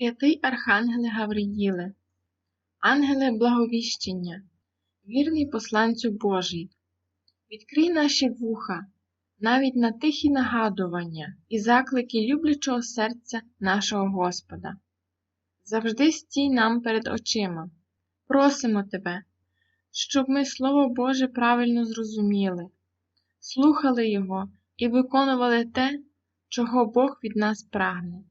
Святий Архангеле Гавриїле, ангеле благовіщення, вірний посланцю Божий, відкрий наші вуха навіть на тихі нагадування і заклики люблячого серця нашого Господа. Завжди стій нам перед очима, просимо Тебе, щоб ми Слово Боже правильно зрозуміли, слухали Його і виконували те, чого Бог від нас прагне.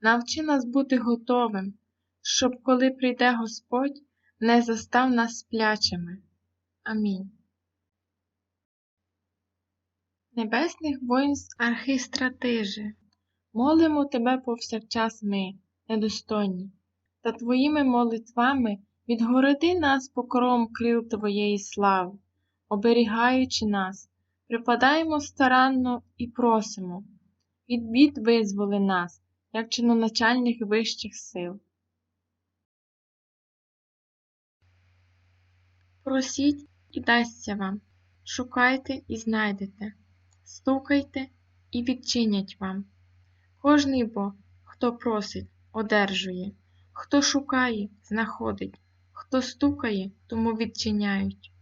Навчи нас бути готовим, щоб коли прийде Господь, не застав нас сплячими. Амінь. Небесних воїнств архистратиже, молимо Тебе повсякчас ми, недостойні, та Твоїми молитвами відгороди нас покровом крил Твоєї слави, оберігаючи нас, припадаємо старанно і просимо, від бід визволи нас, як чиноначальних вищих сил. Просіть і дасться вам, шукайте і знайдете, стукайте і відчинять вам. Кожний бо, хто просить, одержує, хто шукає, знаходить, хто стукає, тому відчиняють.